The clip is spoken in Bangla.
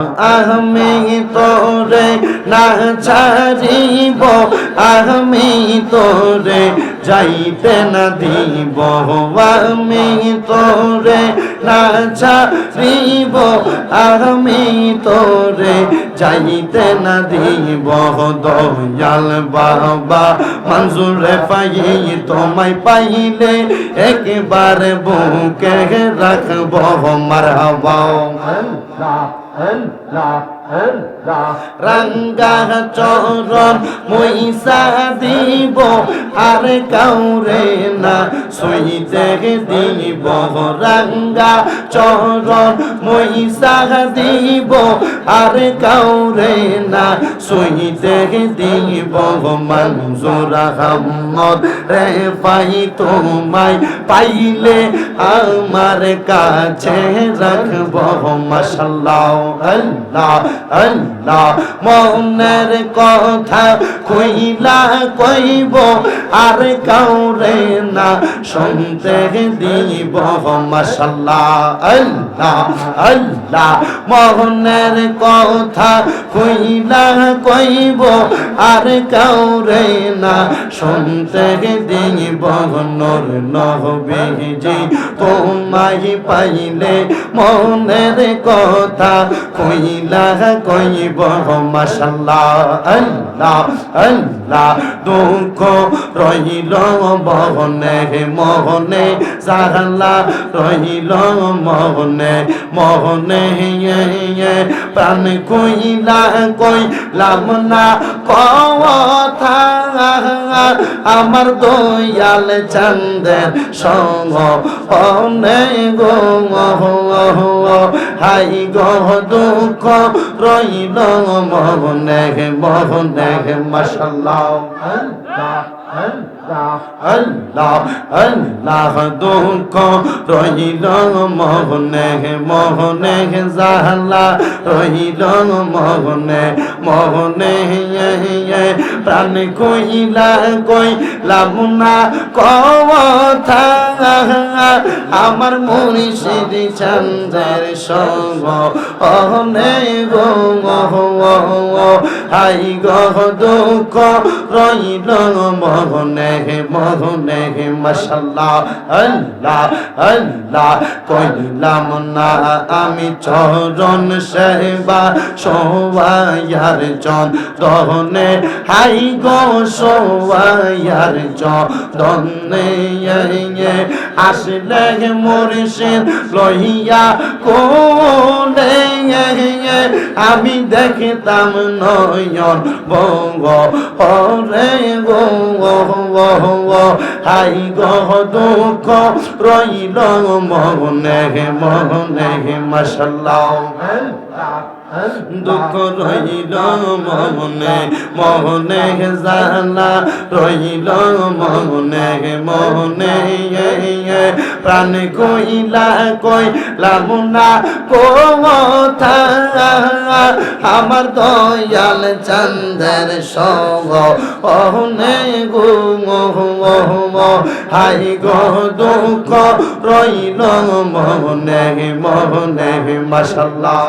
আমি তোরে না ছাড়িব, আমি তোরে যাইতে না দিব। আমি তোরে না ছাড়িব, আমি তোরে যাইতে না দিব। দয়াল বাবা, মঞ্জুরে পাই, তোমায় পাইলে একবার বুকে রাখব। মারহাবা। রঙ্গা চরণ মইসা দিব আর কাউরে না সইতে দিব রঙ্গা চরণ মইসা দিব আর কাউরে না সইতে দিব মঞ্জুর আহমদ রে পাই তোমায় পাইলে আমার কাছে রাখব মাসাল্লাহ আল্লাহ আল্লাহ। মনের কথা কইলা কইব, আর কাউরে না শুনতে দিব। মাসাল্লাহ আল্লাহ আল্লাহ। মনের কথা কইলা কইব, আর কাউরে না শুনতে দিব। নর নহবিজি তোমায় পাইলে মনের কথা কইলা কইব মাশাল্লাহ, আল্লাহ আল্লাহ, দুঃখ রহিল বহনে মোহনে সাহলা রহিল মোহনে মোহনে প্রাণ কইলা কইলাম না কথা। আমার দয়াল চন্দের সঙ্গ অনে গো হাই গহ দুঃখ রইল মহনে মহনে মাসাল্লাহ আল্লাহ আল্লাহ, দুঃখ রহিল মোহনে মোহনে জাহলা রহিল মোহনে মোহনে প্রাণ কইলা কইলাম না কথা। আমার মুর্শিদ চন্দ্রের সঙ্গ। অহনে গো হাই গহ দুঃখ রইল মহনে মহনে মাশাল্লাহ, আল্লাহ আল্লাহ। কইলাম না, আমি চরণ সেবা সোয়াইয়ার চন দহনে হাই গো সোয়াইয়ার চন্দনে আসলে মুর্শিদ লইয়া কোলে, আমি দেখিতাম নয়ন বঙ্গ, হরে গো হাই গহ দুঃখ রইল মনে মনে, মশাল্লাহ। দুঃখ রইল মনে মনে জানা রইল মনে মনে প্রাণ কইলা কইলাম না কোথা আমার দয়াল চন্দ্রের সঙ্গ। অহনে গো হাই গো, দুঃখ রইল মনে মনে মাসাল্লাহ